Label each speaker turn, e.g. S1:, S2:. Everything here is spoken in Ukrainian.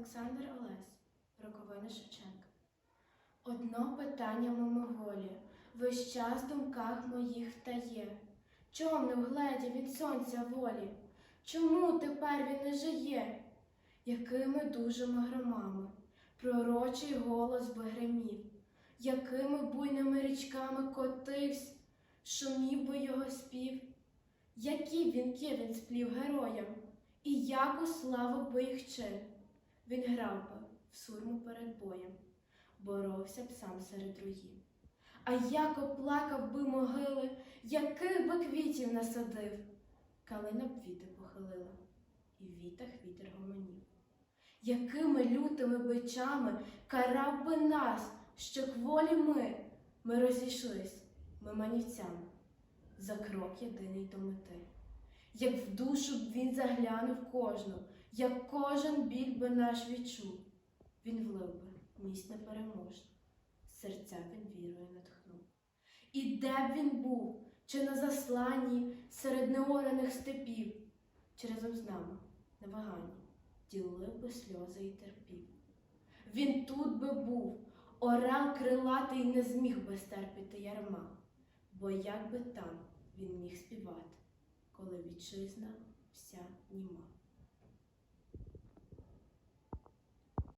S1: Олександр Олесь, роковина Шевченка. Одно питання мимоволі, весь час в думках моїх втає. Чом не вгледів від сонця волі? Чому тепер він не жиє? Якими дужими громами пророчий голос би гримів, якими буйними річками котивсь, шумів би його спів, які вінки він сплів героям, і яку славу би їх чин. Він грав би в сурму перед боєм, боровся б сам серед руїв. А як оплакав би могили, яких би квітів насадив, калина б віти похилила, і в вітах вітер гомонів. Якими лютими бичами карав би нас, що кволі ми, ми розійшлись, ми манівцями, за крок єдиний до мети. Як в душу б він заглянув кожну, як кожен біль би наш відчув, він влив би міць непереможний, серця він вірою натхнув. І де б він був, чи на засланні серед неорених степів, чи разом з нами на ваганні ділив би сльози і терпів. Він тут би був, орел крилатий не зміг би стерпіти ярма, бо як би там він міг співати, коли вітчизна вся німа.